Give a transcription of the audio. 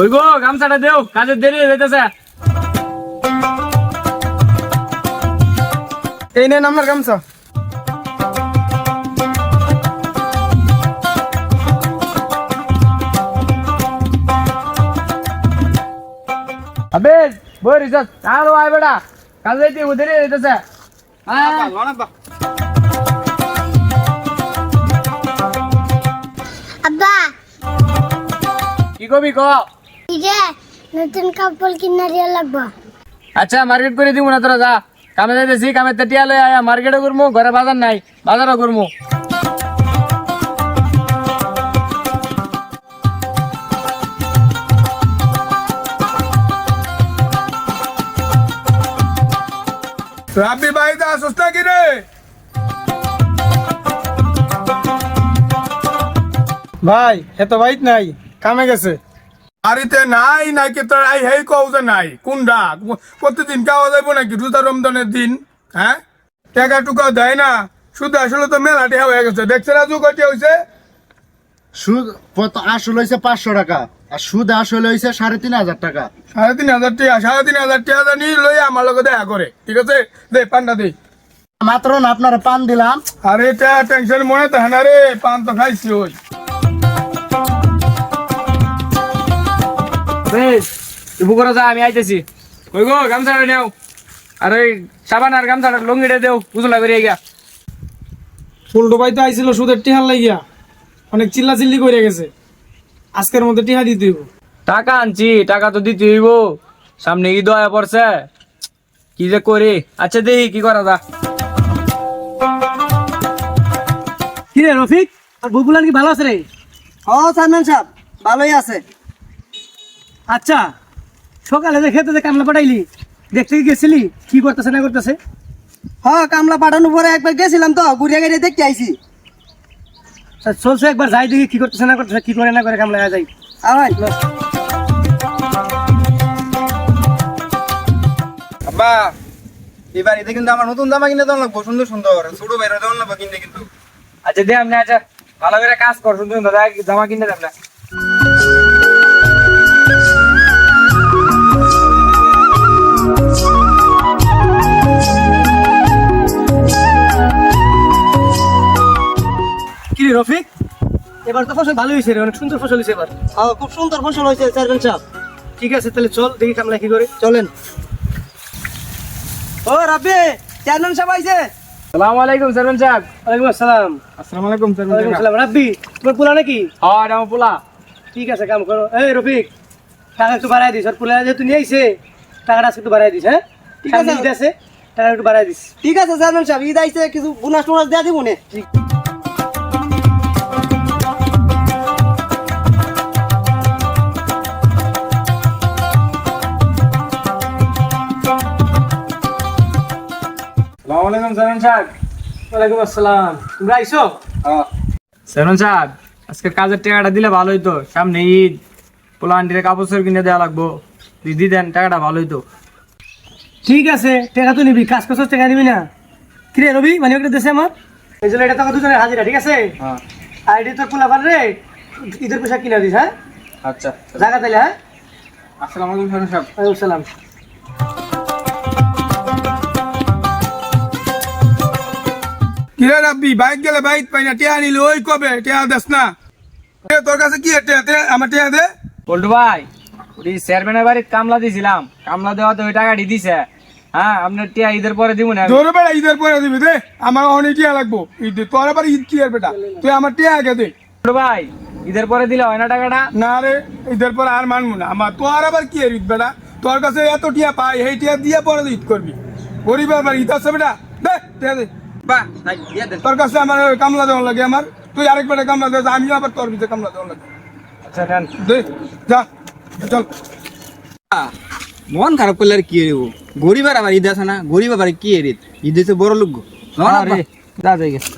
কই গো গামছাটা দেও কাজের দেরি হয়ে যাইতেছে। এই নেন আপনার গামছা। আবে বই রিসার্চ আলো আয় বেটা কাজ যাইতে দেরি হয়ে যাইতেছে। আব্বা। কি কবি ক? যে নতুন কাপড় কিনা দিয়ে লাগবো। আচ্ছা মার্কেট করে দিব না তোরা যা। কামে যাইতেছি কামে তেটিয়া লই আয়া। মার্কেটও করমু ঘরে বাজার নাই বাজারও করমু রাব্বি বাড়িতে আসস নাকি রে? ভাই এত বাইত নাই কামে গেছে। বাড়িতে নাই নাকি তোর আই হেই কও যে নাই। কোনটা প্রতিদিন খাওয়া যাইব নাকি রোজা রমজানের দিন? হ্যাঁ? টাকা টুকা দেয় না। শুধু আসলে তো মেলা হয়ে গেছে। দেখছে না যুগ হয়েছে সুদ আসল হয়েছে পাঁচশো টাকা আর সুদ আসল হয়েছে সাড়ে তিন হাজার টাকা। সাড়ে তিন হাজার টাকা সাড়ে তিন হাজার টাকা জানি লই আমার লগে দেখা করে। ঠিক আছে? দে পান্ডা দে। মাত্র না আপনারা পান দিলাম। আরে এটা টেনশন মনে থাকে না রে পান তো খাইছি ওই। বেশ তুই করে যা আমি আইতেছি। কই গো গামছাটা নেও। আর ওই সাবান আর গামছাটা লঙ্গিটা দেও উজলা করে গিয়া ফুলটো বাইতে আইছিল সুদের টিহার লাগিয়া। অনেক চিল্লা চিল্লি করে গেছে। আজকের মধ্যে টিহা দিতে হইব। টাকা আনছি টাকা তো দিতে হইব। সামনে ঈদ হয়ে পড়ছে। কি যে করি? আচ্ছা দেখি কি করা যা কি রে রফিক আর বুবুলান কি ভালো আছে রে? ও সালমান সাহেব ভালোই আছে। আচ্ছা সকালে যে খেতে যে কামলা পাঠাইলি দেখতে গেছিলি? কি করতেছে না করতেছে? হ্যাঁ কামলা পাঠানোর পরে একবার গেছিলাম তো গুড়িয়া গাড়ি দেখতে আইছি। চলছে একবার যাই দেখি কি করতেছে না করতেছে কি করে না করে কামলা যাই। আয় আব্বা এবার এতে কিন্তু আমার নতুন জামা কিনে দেওয়া লাগবো সুন্দর সুন্দর ছোট বাইরে দেওয়া লাগবো কিনতে কিন্তু। আচ্ছা দে আপনি আচ্ছা ভালো করে কাজ কর শুনতে দাদা জামা কিনে দেব না। কি রফিক। এবার তো ফসল ভালো হয়েছে রে অনেক সুন্দর ফসল হয়েছে এবার। হ্যাঁ খুব সুন্দর ফসল হয়েছে চেয়ারম্যান সাহেব। ঠিক আছে তাহলে চল দেখি কামলা কি করে। চলেন। ও রাব্বি চেয়ারম্যান সাহেব আইছে। সালাম আলাইকুম সারুন সাহেব। ওয়ালাইকুম আসসালাম। আসসালামু আলাইকুম ওয়ালাইকুম আসসালাম। রাব্বি তোমার পোলা নাকি? হ্যাঁ এটা আমার পোলা। ঠিক আছে কাম করো। এই রফিক টাকা একটু বাড়াই দিস। আর পোলা যেহেতু নিয়ে আইছে টাকাটা আজকে একটু বাড়াই দিস হ্যাঁ? ঠিক আছে। ঈদ আছে টাকা একটু বাড়াই দিস। ঠিক আছে চেয়ারম্যান সাহেব ঈদ আইছে কিছু বোনাস টোনাস দেওয়া দিব নে? সালাম আলাইকুম সারুন সাহেব। ওয়ালাইকুম আসসালাম। তোমরা আইছো সারুন সাহেব আজকে কাজের টাকাটা দিলে ভালো হইতো। সামনে ঈদ পোলা আন্টিরে কাপড় কিনে দেওয়া লাগবো। যদি দেন টাকাটা ভালো হইতো। ঠিক আছে টাকা তো নিবি কাজ করছ টাকা নিবি না। কিরে রবি মানে ওটা দেশে আমার। এই জন্য এটা টাকা দুজনের হাজিরা ঠিক আছে? আর এটি তোর পোলা পার রে ঈদের পোশাক কিনা দিস হ্যাঁ? আচ্ছা। জায়গা তাইলে হ্যাঁ? আসসালামু আলাইকুম সাহেব। সালাম। কিরে রাব্বি বাইক গেলে বাইক পাই না টেহা নিলে ওই কবে? টেহা দেস না। তোর কাছে কি আমার দে। পল্টু ভাই ওই চেয়ারম্যানের বাড়ির কামলা দিছিলাম। কামলা দেওয়াতে ওই টাকাটি দিছে। হ্যাঁ আপনার টিয়া ঈদের পরে দিব না ধরে বেড়া ঈদের পরে দিবি দে। আমার অনেক টিয়া লাগবো। ঈদ তোর আবার ঈদ কি আর বেটা? তুই আমার টিয়া আগে দে। পল্টু ভাই ঈদের পরে দিলে হয় না টাকাটা? না রে ঈদের পরে আর মানবো না। আমার তোর আবার কি আর ঈদ বেটা? তোর কাছে এত টিয়া পাই এই টিয়া দিয়ে পরে ঈদ করবি। গরিব আবার ঈদ আছে বেটা? দে টিয়া দে। তোর কাছে আমার কামলা দেওয়া লাগে আমার। তুই আরেক বেটা কামলা দেওয়া আমিও আবার তোর ভিতরে কামলা দেওয়া লাগে। আচ্ছা যা চল। মন খারাপ করলে আর কি এরিব গরিব আর আবার ঈদ আছে না? গরিব আবার কি এরিত ঈদ হচ্ছে বড় লোক। যা যাই গেছে